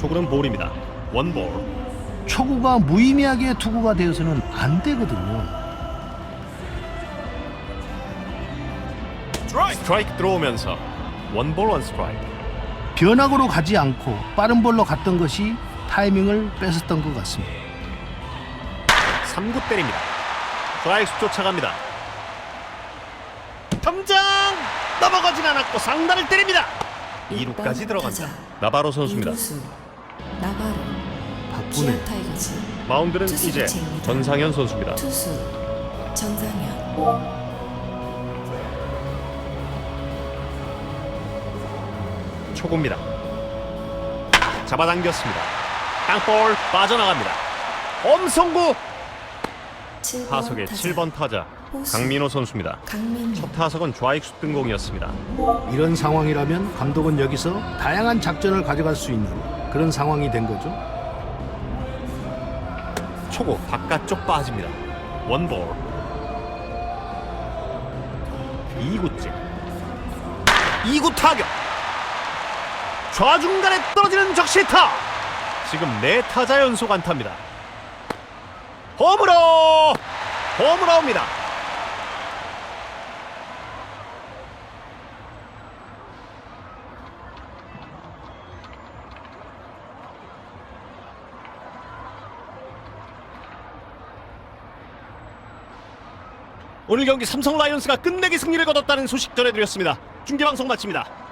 초구는 볼입니다. 원볼. 초구가 무의미하게 투구가 되어서는 안 되거든요. 스트라이크 들어오면서 원볼 원 스트라이크. 변화구로 가지 않고 빠른 볼로 갔던 것이 타이밍을 뺏었던 것 같습니다. 3구 때립니다. 스트라이크 쫓아갑니다. 탐장 넘어가진 않았고 상단을 때립니다. 2루까지 들어간다. 나바로 선수입니다. 나바로 바쁘네. 기아 타이거즈 마운드는 투수 이제 교체입니다. 전상현 선수입니다. 투수 전상현 초구입니다. 잡아당겼습니다. 땅볼 빠져나갑니다. 엄성구 7번 타석의 타자 7번 타자. 강민호 선수입니다. 강민호 첫 타석은 좌익수 등공이었습니다. 이런 상황이라면 감독은 여기서 다양한 작전을 가져갈 수 있는 그런 상황이 된 거죠. 초구 바깥쪽 빠집니다. 원볼 2구째 2구 타격 좌중간에 떨어지는 적시타 지금 네 타자 연속 안타입니다. 홈으로 홈으로 옵니다. 오늘 경기 삼성 라이온스가 끝내기 승리를 거뒀다는 소식 전해드렸습니다. 중계방송 마칩니다.